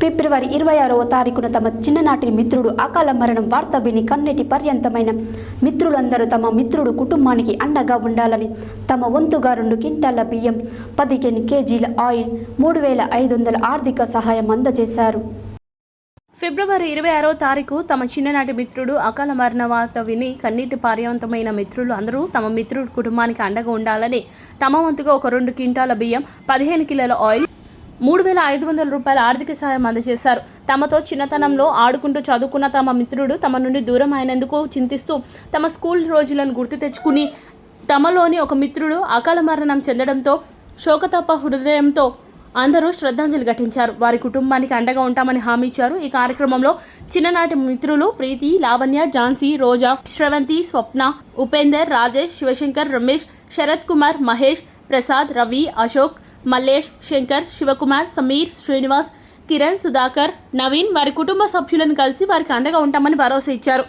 ఫిబ్రవరి ఇరవై ఆరవ తారీఖున తమ చిన్ననాటి మిత్రుడు అకాల మరణం వార్త విని కన్నెటి పర్యంతమైన మిత్రులందరూ తమ మిత్రుడు కుటుంబానికి అండగా ఉండాలని తమ వంతుగా రెండు క్వింటాల బియ్యం పదిహేను కేజీల ఆయిల్ మూడు వేల ఐదు వందల ఆర్థిక సహాయం అందజేశారు. ఫిబ్రవరి ఇరవై ఆరో తారీఖు తమ చిన్ననాటి మిత్రుడు అకాల మరణ వార్త విని కన్నీటి పార్యవంతమైన మిత్రులు అందరూ తమ మిత్రుడు కుటుంబానికి అండగా ఉండాలని తమ వంతుగా ఒక రెండు క్వింటాల బియ్యం పదిహేను కిలోల ఆయిల్ మూడు వేల ఐదు వందల రూపాయల ఆర్థిక సహాయం అందజేశారు. తమతో చిన్నతనంలో ఆడుకుంటూ చదువుకున్న తమ మిత్రుడు తమ నుండి దూరం అయినందుకు చింతిస్తూ తమ స్కూల్ రోజులను గుర్తు తెచ్చుకుని తమలోని ఒక మిత్రుడు అకాల మరణం చెందడంతో శోకతప హృదయంతో అందరూ శ్రద్ధాంజలి ఘటించారు. వారి కుటుంబానికి అండగా ఉంటామని హామీ ఇచ్చారు. ఈ కార్యక్రమంలో చిన్ననాటి మిత్రులు ప్రీతి లావణ్య ఝాన్సీ రోజా శ్రవంతి స్వప్న ఉపేందర్ రాజేష్ శివశంకర్ రమేష్ శరత్ కుమార్ మహేష్ ప్రసాద్ రవి అశోక్ మల్లేష్ శంకర్ శివకుమార్ సమీర్ శ్రీనివాస్ కిరణ్ సుధాకర్ నవీన్ వారి కుటుంబ సభ్యులను కలిసి వారికి అండగా ఉంటామని భరోసా ఇచ్చారు.